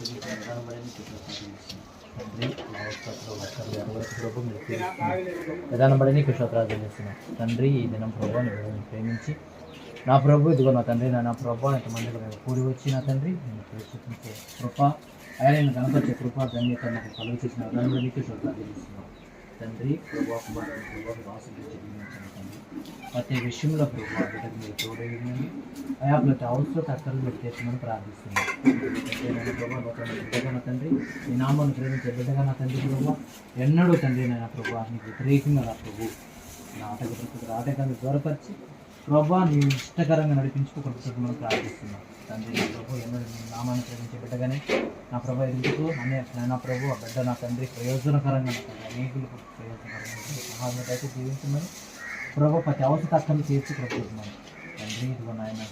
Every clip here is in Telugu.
స్థుతి ప్రధానపడని తండ్రి మా చేస్తున్నాం. తండ్రి ఈ దినం ప్రభు నువ్వు ప్రేమించి నా ప్రభు ఇదిగో నా తండ్రి నా నా ప్రభు ఎంతమందికి మేము కూడి వచ్చి నా తండ్రి నేను ప్రేక్షించే కృప ఆయన నేను కనపరిచే కృప ధన్యత నాకు కలుగు చేసిన దాని నీకు శ్రద్ధాలు చేస్తున్నాం. తండ్రి ప్రభు కుమారుడు ప్రభు ప్రతి విషయంలో ప్రభావ బిడ్డకు మీరు తోడేయండి అయా ప్రతి అవసరం అక్కర్లు మీరు తీర్చమని ప్రార్థిస్తున్నాను తండ్రి, నాయన బిడ్డగా నా తండ్రి ఈ నామాన్ని ప్రేమించే బిడ్డగా నా తండ్రి ప్రభావ ఎన్నడూ తండ్రి నాయన ప్రభు నీకు వ్యతిరేకంగా నా ప్రభు నా ఆటక ఆటగాన్ని దూరపరిచి ప్రభా నీ ఇష్టకరంగా నడిపించుకోకుండా మనం ప్రార్థిస్తున్నాం. తండ్రి నా ప్రభు ఎన్నో నీ నామాన్ని ప్రేమించే బిడ్డగానే నా ప్రభా ఎందుకు? అనే నా ప్రభు ఆ బిడ్డ నా తండ్రి ప్రయోజనకరంగా అనేకులకు ప్రయోజనకరంగా సహాయంగా అయితే జీవించమని ప్రభు ప్రతి అవసర కష్టాలు తీర్చి ప్రభుత్వమని తండ్రి ఇదిగో నాయన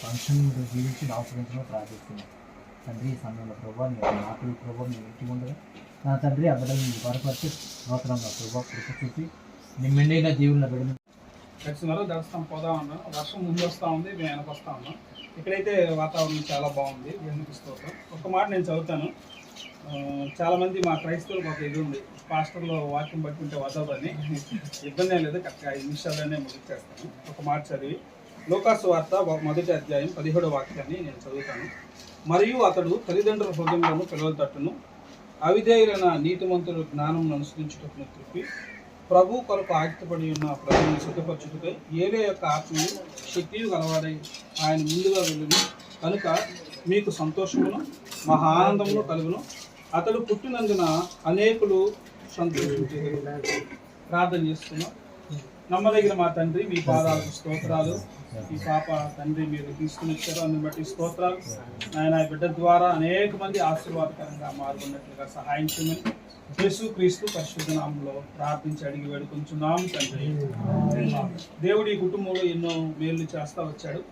ఫంక్షన్ మీరు జీవించి ఆశ్రయించమని ప్రార్థిస్తున్నాం. తండ్రి ఈ సమయంలో ప్రభావ నీ మాటలు ప్రభావ నీ ఇంటి ఉండగా నా తండ్రి ఆ బిడ్డలు నీ బలపరిచి నూతనంగా ప్రభావ కృప చూపి నిమ్మెండిగా జీవుల బిడ్డ దర్శనాలు దర్శనం పోదాం అన్నాను. వర్షం ముందు వస్తూ ఉంది మేము వెనక వస్తా ఉన్నాం ఇక్కడైతే వాతావరణం చాలా బాగుంది దేవునికి స్తోత్రం. ఒక మాట నేను చదువుతాను. చాలామంది మా క్రైస్తవులకు ఒక ఇది ఉంది. పాస్టర్లో వాక్యం పట్టుకుంటే వదలని ఇబ్బంది లేదు కరెక్ట్గా ఐదు నిమిషాల్లోనే ముగించేస్తాను ఒక మాట చదివి. లోకాసు వార్త మొదటి అధ్యాయం పదిహేడో వాక్యాన్ని నేను చదువుతాను. మరియు అతడు తల్లిదండ్రుల హృదయంలోను పిల్లల తట్టును అవిధేయులైన నీతిమంతులు జ్ఞానం అనుసరించుటకును త్రిప్పి ప్రభు కొరకు ఆయుక్తపడి ఉన్న ప్రజలను సిద్ధపరచుటకై ఏవే యొక్క ఆత్మలు శక్తియు గలవాడై ఆయన ముందుగా వెళ్ళును. కనుక మీకు సంతోషమును మహా ఆనందమును కలుగును. అతడు పుట్టినందున అనేకులు సంతోషించగలిగారు ప్రార్థన చేస్తున్నాం. నమ్మదగిన మా తండ్రి మీ పాదాలకు స్తోత్రాలు. ఈ పాప తండ్రి మీరు తీసుకుని వచ్చారు అందుని బట్టి స్తోత్రాలు. ఆయన బిడ్డ ద్వారా అనేక మంది ఆశీర్వాదకరంగా మారుకున్నట్లుగా సహాయం చేయమని యేసు క్రీస్తు పరిశుద్ధ నామంలో ప్రార్థించి అడిగి వేడుకుంటున్నాము తండ్రి. దేవుడి ఈ కుటుంబంలో ఎన్నో మేలు చేస్తా వచ్చాడు.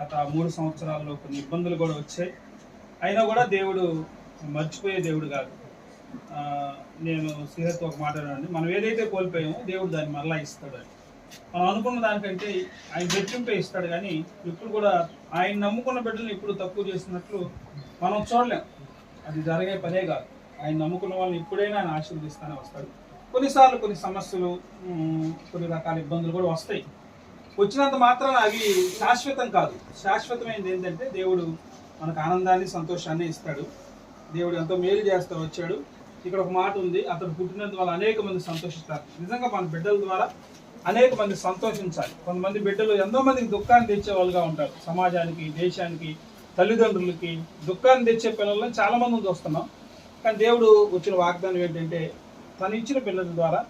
గత మూడు సంవత్సరాల్లో కొన్ని ఇబ్బందులు కూడా వచ్చాయి. అయినా కూడా దేవుడు మర్చిపోయే దేవుడు కాదు. నేను శ్రీహరితో ఒక మాట మనం ఏదైతే కోల్పోయామో దేవుడు దాన్ని మరలా ఇస్తాడు అని. మనం అనుకున్న దానికంటే ఆయన రెట్టింపే ఇస్తాడు కానీ ఇప్పుడు కూడా ఆయన నమ్ముకున్న బిడ్డలను ఇప్పుడు తక్కువ చేసినట్లు మనం చూడలేం. అది జరిగే పనే కాదు. ఆయన నమ్ముకున్న వాళ్ళని ఇప్పుడైనా ఆయన ఆశీర్వదిస్తానే వస్తాడు. కొన్నిసార్లు కొన్ని సమస్యలు కొన్ని రకాల ఇబ్బందులు కూడా వస్తాయి. వచ్చినంత మాత్రాన అవి శాశ్వతం కాదు. శాశ్వతమైనది ఏంటంటే దేవుడు మనకు ఆనందాన్ని సంతోషాన్ని ఇస్తాడు. దేవుడు ఎంతో మేలు చేస్తూ వచ్చాడు. ఇక్కడ ఒక మాట ఉంది అతడు పుట్టినందు వల్ల అనేక మంది సంతోషిస్తారు. నిజంగా మన బిడ్డల ద్వారా అనేక మంది సంతోషించాలి. కొంతమంది బిడ్డలు ఎంతో మందికి దుఃఖాన్ని తెచ్చే వాళ్ళుగా ఉంటారు. సమాజానికి దేశానికి తల్లిదండ్రులకి దుఃఖాన్ని తెచ్చే పిల్లలను చాలా మంది చూస్తున్నాం. కానీ దేవుడు వచ్చిన వాగ్దానం ఏంటంటే తను ఇచ్చిన పిల్లల ద్వారా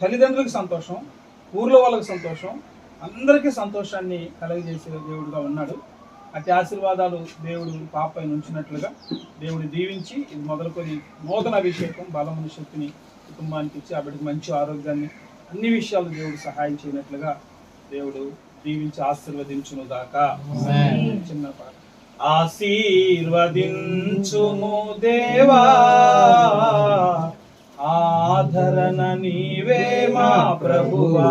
తల్లిదండ్రులకు సంతోషం ఊర్లో వాళ్ళకి సంతోషం అందరికీ సంతోషాన్ని కలగజేసే దేవుడుగా ఉన్నాడు. అతి ఆశీర్వాదాలు దేవుడు పాపై ఉంచినట్లుగా దేవుడు దీవించి ఇది మొదలుకొని నూతన అభిషేకం బలమైన శక్తిని కుటుంబానికి ఇచ్చి ఆ బిడ్డకు మంచి ఆరోగ్యాన్ని అన్ని విషయాలు దేవుడు సహాయం చేయనట్లుగా దేవుడు దీవించి ఆశీర్వదించును దాకా చిన్న పాట. ఆశీర్వదించుము దేవా ఆధరణ నీవే మా ప్రభువా.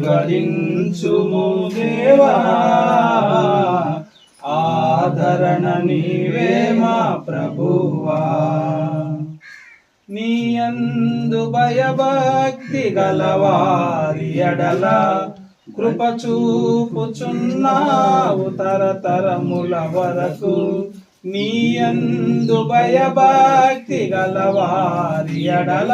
ఆశీర్వదించుము దేవా ఆదరణ నీవే మా ప్రభువా. నీ అందు భయభక్తి గలవారి ఎడల కృప చూపుచున్నావు తరతరముల వరకు. నీ అందు భయభక్తి గలవారి ఎడల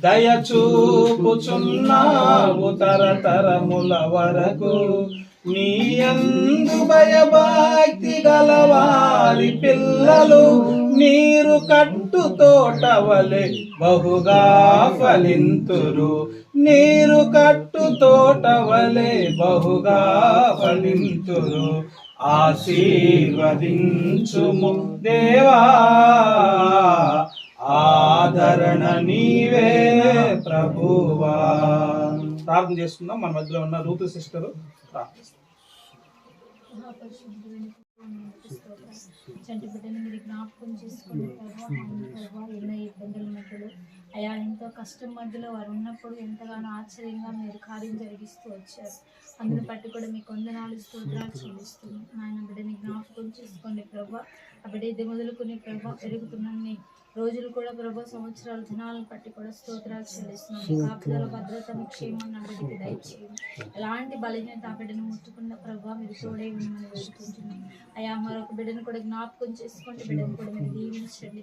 దయ చూపుచున్నావు తరతరముల వరకు. నీ అందు భయభక్తి గలవాలి పిల్లలు నీరు కట్టు తోటవలె బహుగా ఫలింతురు. నీరు కట్టు తోటవలె బహుగా ఫలింతురు. ఆశీర్వదించుము దేవా. ఆదరణ నీవే ప్రభువా. ప్రార్థన చేసుకుందాం మన మధ్యలో ఉన్న రూతు సిస్టరు ప్రార్థిస్తాం. చంటి బిడ్డను మీరు జ్ఞాపకం చేసుకోండి ప్రభావ ఎన్నో ఇబ్బందుల మధ్యలో అయా ఎంతో కష్టం మధ్యలో వారు ఉన్నప్పుడు ఎంతగానో ఆశ్చర్యంగా మీరు కార్యం జరిగిస్తూ వచ్చారు అందుని బట్టి కూడా మీకు వందనాలు స్తోత్రాలు చెల్లిస్తున్నాం నాయన బిడ్డ జ్ఞాపకం చేసుకోండి ప్రభా. ఆ బిడ్డ ఇది మొదలుకొని ప్రభా పెరుగుతున్నన్ని రోజులు కూడా ప్రభా సంవత్సరాలు దినాలను బట్టి కూడా స్తోత్రాలు చెల్లిస్తున్నాం. మీ కాపుదల భద్రతను క్షేమం నా బిడ్డకి దయచేయండి. ఎలాంటి బలహీనత ఆ బిడ్డను ముట్టుకున్న ప్రభా మీరు తోడే ఉండమని వేడుకుంటున్నాం. అయా మరొక బిడ్డను కూడా జ్ఞాపకం చేసుకోండి. బిడ్డను కూడా మీరు దీవించండి.